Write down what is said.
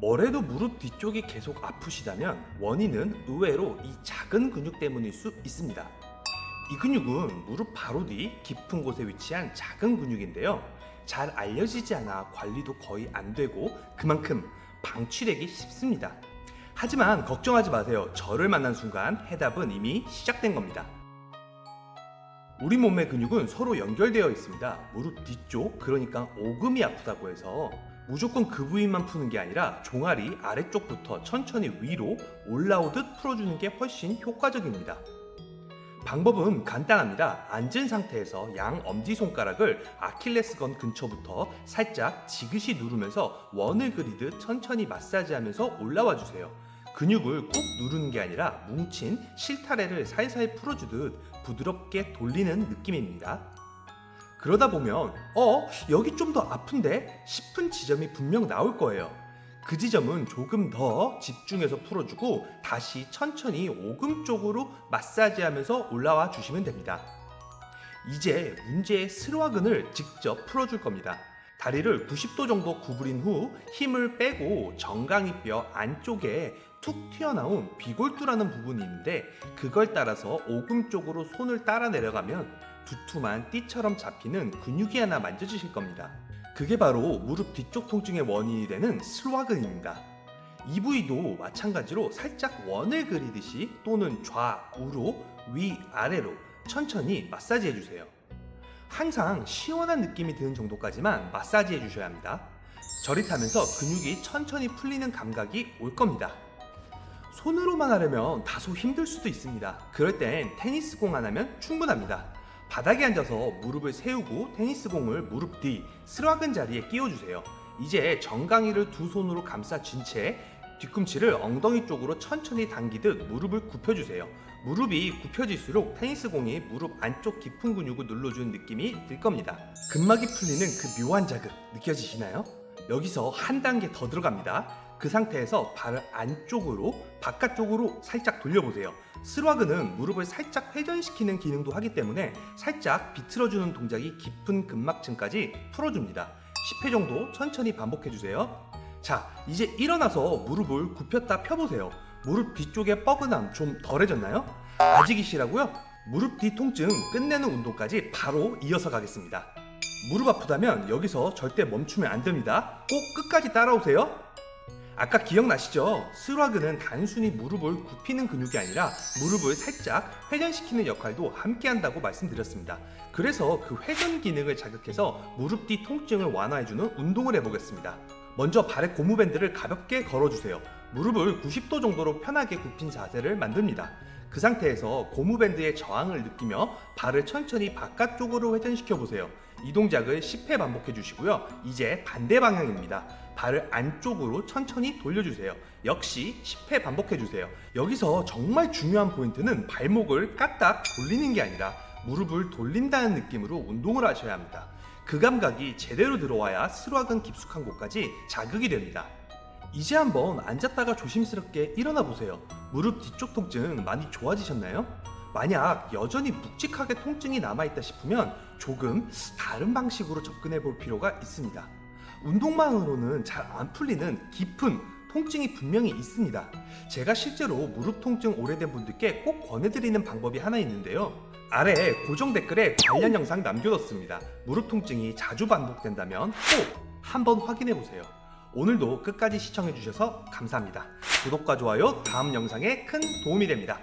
뭐래도 무릎 뒤쪽이 계속 아프시다면 원인은 의외로 이 작은 근육 때문일 수 있습니다. 이 근육은 무릎 바로 뒤 깊은 곳에 위치한 작은 근육인데요. 잘 알려지지 않아 관리도 거의 안 되고 그만큼 방치되기 쉽습니다. 하지만 걱정하지 마세요. 저를 만난 순간 해답은 이미 시작된 겁니다. 우리 몸의 근육은 서로 연결되어 있습니다. 무릎 뒤쪽, 그러니까 오금이 아프다고 해서 무조건 그 부위만 푸는 게 아니라 종아리 아래쪽부터 천천히 위로 올라오듯 풀어주는 게 훨씬 효과적입니다. 방법은 간단합니다. 앉은 상태에서 양 엄지손가락을 아킬레스건 근처부터 살짝 지그시 누르면서 원을 그리듯 천천히 마사지하면서 올라와 주세요. 근육을 꾹 누르는 게 아니라 뭉친 실타래를 살살 풀어주듯 부드럽게 돌리는 느낌입니다. 그러다 보면 어 여기 좀 더 아픈데 싶은 지점이 분명 나올 거예요. 그 지점은 조금 더 집중해서 풀어주고 다시 천천히 오금 쪽으로 마사지하면서 올라와 주시면 됩니다. 이제 문제의 스로아근을 직접 풀어줄 겁니다. 다리를 90도 정도 구부린 후 힘을 빼고 정강이 뼈 안쪽에 툭 튀어나온 비골두라는 부분이 있는데 그걸 따라서 오금 쪽으로 손을 따라 내려가면 두툼한 띠처럼 잡히는 근육이 하나 만져지실 겁니다. 그게 바로 무릎 뒤쪽 통증의 원인이 되는 슬와근입니다. 이 부위도 마찬가지로 살짝 원을 그리듯이 또는 좌우로 위아래로 천천히 마사지 해주세요. 항상 시원한 느낌이 드는 정도까지만 마사지 해주셔야 합니다. 저릿하면서 근육이 천천히 풀리는 감각이 올 겁니다. 손으로만 하려면 다소 힘들 수도 있습니다. 그럴 땐 테니스공 하나면 충분합니다. 바닥에 앉아서 무릎을 세우고 테니스공을 무릎 뒤 스라근 자리에 끼워주세요. 이제 정강이를 두 손으로 감싸 쥔 채 뒤꿈치를 엉덩이 쪽으로 천천히 당기듯 무릎을 굽혀주세요. 무릎이 굽혀질수록 테니스공이 무릎 안쪽 깊은 근육을 눌러주는 느낌이 들 겁니다. 근막이 풀리는 그 묘한 자극 느껴지시나요? 여기서 한 단계 더 들어갑니다. 그 상태에서 발을 안쪽으로 바깥쪽으로 살짝 돌려보세요. 스와그는 무릎을 살짝 회전시키는 기능도 하기 때문에 살짝 비틀어주는 동작이 깊은 근막층까지 풀어줍니다. 10회 정도 천천히 반복해주세요. 자, 이제 일어나서 무릎을 굽혔다 펴보세요. 무릎 뒤쪽의 뻐근함 좀 덜해졌나요? 아직이시라고요? 무릎 뒤 통증 끝내는 운동까지 바로 이어서 가겠습니다. 무릎 아프다면 여기서 절대 멈추면 안 됩니다. 꼭 끝까지 따라오세요. 아까 기억나시죠? 스와그는 단순히 무릎을 굽히는 근육이 아니라 무릎을 살짝 회전시키는 역할도 함께 한다고 말씀드렸습니다. 그래서 그 회전 기능을 자극해서 무릎 뒤 통증을 완화해주는 운동을 해보겠습니다. 먼저 발의 고무밴드를 가볍게 걸어주세요. 무릎을 90도 정도로 편하게 굽힌 자세를 만듭니다. 그 상태에서 고무밴드의 저항을 느끼며 발을 천천히 바깥쪽으로 회전시켜 보세요. 이 동작을 10회 반복해 주시고요. 이제 반대 방향입니다. 발을 안쪽으로 천천히 돌려주세요. 역시 10회 반복해 주세요. 여기서 정말 중요한 포인트는 발목을 까딱 돌리는 게 아니라 무릎을 돌린다는 느낌으로 운동을 하셔야 합니다. 그 감각이 제대로 들어와야 스루학은 깊숙한 곳까지 자극이 됩니다. 이제 한번 앉았다가 조심스럽게 일어나 보세요. 무릎 뒤쪽 통증 많이 좋아지셨나요? 만약 여전히 묵직하게 통증이 남아있다 싶으면 조금 다른 방식으로 접근해 볼 필요가 있습니다. 운동만으로는 잘 안 풀리는 깊은 통증이 분명히 있습니다. 제가 실제로 무릎 통증 오래된 분들께 꼭 권해드리는 방법이 하나 있는데요. 아래 고정 댓글에 관련 영상 남겨뒀습니다. 무릎 통증이 자주 반복된다면 꼭 한번 확인해 보세요. 오늘도 끝까지 시청해주셔서 감사합니다. 구독과 좋아요 다음 영상에 큰 도움이 됩니다.